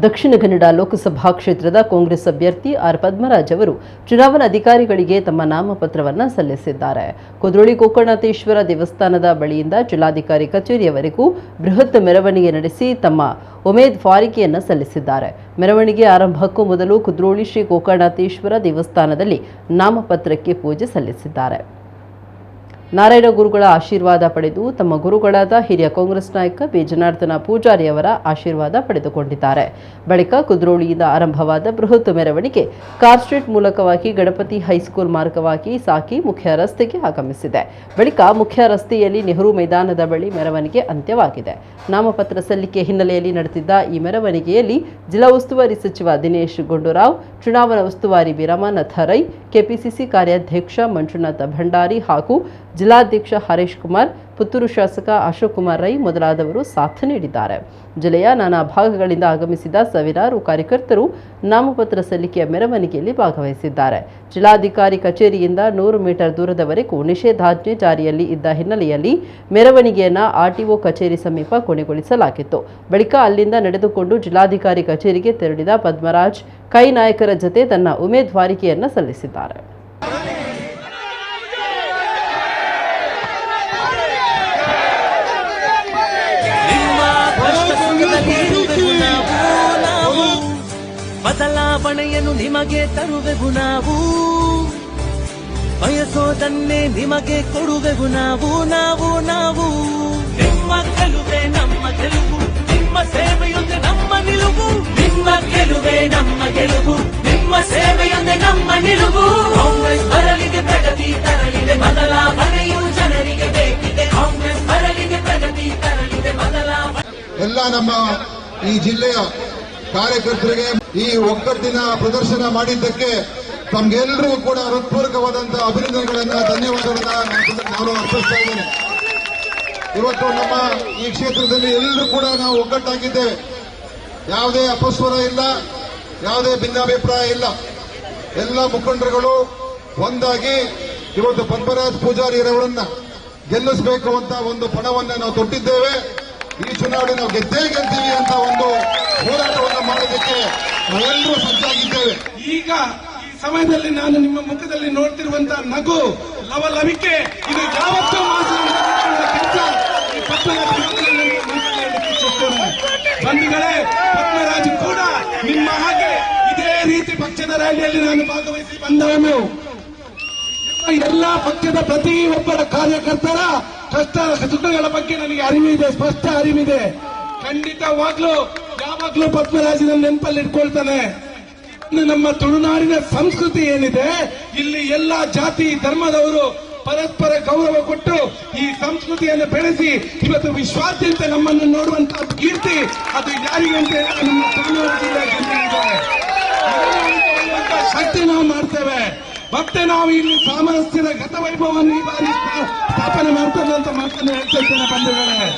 ದಕ್ಷಿಣ ಕನ್ನಡ ಲೋಕಸಭಾ ಕ್ಷೇತ್ರದ ಕಾಂಗ್ರೆಸ್ ಅಭ್ಯರ್ಥಿ ಆರ್ ಪದ್ಮರಾಜ್ ಅವರು ಚುನಾವಣಾ ಅಧಿಕಾರಿಗಳಿಗೆ ತಮ್ಮ ನಾಮಪತ್ರವನ್ನು ಸಲ್ಲಿಸಿದ್ದಾರೆ. ಕುದ್ರೋಳಿ ಗೋಕರ್ಣನಾಥೇಶ್ವರ ದೇವಸ್ಥಾನದ ಬಳಿಯಿಂದ ಜಿಲ್ಲಾಧಿಕಾರಿ ಕಚೇರಿಯವರೆಗೂ ಬೃಹತ್ ಮೆರವಣಿಗೆ ನಡೆಸಿ ತಮ್ಮ ಉಮೇದ್ವಾರಿಕೆಯನ್ನು ಸಲ್ಲಿಸಿದ್ದಾರೆ. ಮೆರವಣಿಗೆ ಆರಂಭಕ್ಕೂ ಮೊದಲು ಕುದ್ರೋಳಿ ಶ್ರೀ ಗೋಕರ್ಣನಾಥೇಶ್ವರ ದೇವಸ್ಥಾನದಲ್ಲಿ ನಾಮಪತ್ರಕ್ಕೆ ಪೂಜೆ ಸಲ್ಲಿಸಿದ್ದಾರೆ. ನಾರಾಯಣ ಗುರುಗಳ ಆಶೀರ್ವಾದ ಪಡೆದು ತಮ್ಮ ಗುರುಗಳಾದ ಹಿರಿಯ ಕಾಂಗ್ರೆಸ್ ನಾಯಕ ಬಿ. ಜನಾರ್ದನ ಪೂಜಾರಿ ಅವರ ಆಶೀರ್ವಾದ ಪಡೆದುಕೊಂಡಿದ್ದಾರೆ. ಬಳಿಕ ಕುದ್ರೋಳಿಯಿಂದ ಆರಂಭವಾದ ಬೃಹತ್ ಮೆರವಣಿಗೆ ಕಾರ್ ಸ್ಟ್ರೀಟ್ ಮೂಲಕವಾಗಿ ಗಣಪತಿ ಹೈಸ್ಕೂಲ್ ಮಾರ್ಗವಾಗಿ ಸಾಕಿ ಮುಖ್ಯ ರಸ್ತೆಗೆ ಆಗಮಿಸಿದೆ. ಬಳಿಕ ಮುಖ್ಯ ರಸ್ತೆಯಲ್ಲಿ ನೆಹರು ಮೈದಾನದ ಬಳಿ ಮೆರವಣಿಗೆ ಅಂತ್ಯವಾಗಿದೆ. ನಾಮಪತ್ರ ಸಲ್ಲಿಕೆ ಹಿನ್ನೆಲೆಯಲ್ಲಿ ನಡೆದಿದ್ದ ಈ ಮೆರವಣಿಗೆಯಲ್ಲಿ ಜಿಲ್ಲಾ ಉಸ್ತುವಾರಿ ಸಚಿವ ದಿನೇಶ್ ಗುಂಡೂರಾವ್, ಚುನಾವಣಾ ಉಸ್ತುವಾರಿ ವಿರಮಾನಥ ರೈ ಕೆಪಿಸಿಸಿ ಕಾರ್ಯಾಧ್ಯಕ್ಷ ಮಂಜುನಾಥ ಭಂಡಾರಿ ಹಾಗೂ ಜಿಲ್ಲಾಧ್ಯಕ್ಷ ಹರೀಶ್ ಕುಮಾರ್, ಪುತ್ತೂರು ಶಾಸಕ ಅಶೋಕ್ ಕುಮಾರ್ ರೈ ಮೊದಲಾದವರು ಸಾಥ್ ನೀಡಿದ್ದಾರೆ. ಜಿಲ್ಲೆಯ ನಾನಾ ಭಾಗಗಳಿಂದ ಆಗಮಿಸಿದ ಸಾವಿರಾರು ಕಾರ್ಯಕರ್ತರು ನಾಮಪತ್ರ ಸಲ್ಲಿಕೆಯ ಮೆರವಣಿಗೆಯಲ್ಲಿ ಭಾಗವಹಿಸಿದ್ದಾರೆ. ಜಿಲ್ಲಾಧಿಕಾರಿ ಕಚೇರಿಯಿಂದ ನೂರು ಮೀಟರ್ ದೂರದವರೆಗೂ ನಿಷೇಧಾಜ್ಞೆ ಜಾರಿಯಲ್ಲಿ ಇದ್ದ ಹಿನ್ನೆಲೆಯಲ್ಲಿ ಮೆರವಣಿಗೆಯನ್ನು ಆರ್ಟಿಒ ಕಚೇರಿ ಸಮೀಪ ಕೊನೆಗೊಳಿಸಲಾಗಿತ್ತು. ಬಳಿಕ ಅಲ್ಲಿಂದ ನಡೆದುಕೊಂಡು ಜಿಲ್ಲಾಧಿಕಾರಿ ಕಚೇರಿಗೆ ತೆರಳಿದ ಪದ್ಮರಾಜ್, ಕೈ ನಾಯಕರ ಜತೆ ತನ್ನ ಉಮೇದ್ವಾರಿಕೆಯನ್ನು ಸಲ್ಲಿಸಿದ್ದಾರೆ. ಬದಲಾವಣೆಯನ್ನು ನಿಮಗೆ ತರುವೆವು ನಾವು. ಬಯಸೋದನ್ನೇ ನಿಮಗೆ ಕೊಡುವೆವು ನಾವು ನಾವು ನಾವು. ನಿಮ್ಮ ಗೆಲುವೆ ನಮ್ಮ ಗೆಲುವು, ನಿಮ್ಮ ಸೇವೆಯೊಂದೇ ನಮ್ಮ ನಿಲುವು. ನಿಮ್ಮ ಗೆಲುವೆ ನಮ್ಮ ಗೆಲುವು, ನಿಮ್ಮ ಸೇವೆಯೊಂದೇ ನಮ್ಮ ನಿಲುವು. ಕಾಂಗ್ರೆಸ್ ಬರಲಿದೆ ಪ್ರಗತಿ ತರಲಿದೆ, ಬದಲಾವಣೆಯು ಜನರಿಗೆ ಬೇಕಿದೆ. ಕಾಂಗ್ರೆಸ್ ಬರಲಿದೆ ಪ್ರಗತಿ ತರಲಿದೆ, ಬದಲಾವಣೆ. ಎಲ್ಲ ನಮ್ಮ ಈ ಜಿಲ್ಲೆಯ ಕಾರ್ಯಕರ್ತರಿಗೆ ಈ ಒಗ್ಗಟ್ಟಿನ ಪ್ರದರ್ಶನ ಮಾಡಿದ್ದಕ್ಕೆ ತಮ್ಗೆಲ್ಲರಿಗೂ ಕೂಡ ಹೃತ್ಪೂರ್ವಕವಾದಂತಹ ಅಭಿನಂದನೆಗಳನ್ನ, ಧನ್ಯವಾದಗಳನ್ನ ನಾನು- ಅರ್ಪಿಸ್ತಾ ಇದ್ದೇನೆ. ಇವತ್ತು ನಮ್ಮ ಈ ಕ್ಷೇತ್ರದಲ್ಲಿ ಎಲ್ಲರೂ ಕೂಡ ನಾವು ಒಗ್ಗಟ್ಟಾಗಿದ್ದೇವೆ. ಯಾವುದೇ ಅಪಸ್ವರ ಇಲ್ಲ, ಯಾವುದೇ ಭಿನ್ನಾಭಿಪ್ರಾಯ ಇಲ್ಲ. ಎಲ್ಲ ಮುಖಂಡರುಗಳು ಒಂದಾಗಿ ಇವತ್ತು ಪದ್ಮರಾಜ್ ಪೂಜಾರಿರವರನ್ನ ಗೆಲ್ಲಿಸಬೇಕು ಅಂತ ಒಂದು ಪಣವನ್ನ ನಾವು ತೊಟ್ಟಿದ್ದೇವೆ. ಈ ಚುನಾವಣೆ ನಾವು ಗೆದ್ದೇ ಗೆಲ್ತೀವಿ ಅಂತ ಒಂದು ಮಾಡೋದಕ್ಕೆ ನಾವೆಲ್ಲರೂ ಸಜ್ಜಾಗಿದ್ದೇವೆ. ಈಗ ಈ ಸಮಯದಲ್ಲಿ ನಾನು ನಿಮ್ಮ ಮುಖದಲ್ಲಿ ನೋಡ್ತಿರುವಂತಹ ನಗು ಲವಲವಿಕೆ. ಇದು ಯಾವತ್ತೂ ಈ. ಬಂಧುಗಳೇ, ಪದ್ಮರಾಜ್ ಕೂಡ ನಿಮ್ಮ ಹಾಗೆ ಇದೇ ರೀತಿ ಪಕ್ಷದ ರ್ಯಾಲಿಯಲ್ಲಿ ನಾನು ಭಾಗವಹಿಸಿ ಬಂದವನು. ಎಲ್ಲ ಪಕ್ಷದ ಪ್ರತಿಯೊಬ್ಬರ ಕಾರ್ಯಕರ್ತರ ಕಷ್ಟ ಸುಖಗಳ ಬಗ್ಗೆ ನನಗೆ ಅರಿವಿದೆ, ಸ್ಪಷ್ಟ ಅರಿವಿದೆ. ಖಂಡಿತವಾಗ್ಲೂ ಯಾವಾಗ್ಲೂ ಪದ್ಮರಾಜನ ನೆನಪಲ್ಲಿ ಇಟ್ಕೊಳ್ತಾನೆ ನಮ್ಮ ತುಳುನಾಡಿನ ಸಂಸ್ಕೃತಿ ಏನಿದೆ, ಇಲ್ಲಿ ಎಲ್ಲಾ ಜಾತಿ, ಧರ್ಮದವರು ಪರಸ್ಪರ ಗೌರವ ಕೊಟ್ಟು ಈ ಸಂಸ್ಕೃತಿಯನ್ನು ಬೆಳೆಸಿ, ಇವತ್ತು ವಿಶ್ವಾದ್ಯಂತ ನಮ್ಮನ್ನು ನೋಡುವಂತಹ ಕೀರ್ತಿ ಅದು ಯಾರಿಗೆ ಅಂತ ಹೇಳಿದ್ರೆ ನಮ್ಮ ತುಳುನಾಡು ಜಿಲ್ಲೆ ಶಕ್ತಿ ನಾವು ಮಾಡ್ತೇವೆ. ಮತ್ತೆ ನಾವು ಇಲ್ಲಿ ಸಾಮರಸ್ಯದ ಗತವೈಭವವನ್ನು ಈ ಬಾರಿ ಸ್ಥಾ- ಸ್ಥಾಪನೆ ಮಾಡ್ತೇವೆ ಅಂತ ಮಾತನ್ನು ಹೇಳ್ತಾ ಇದ್ದೇನೆ ಬಂಧುಗಳೇ.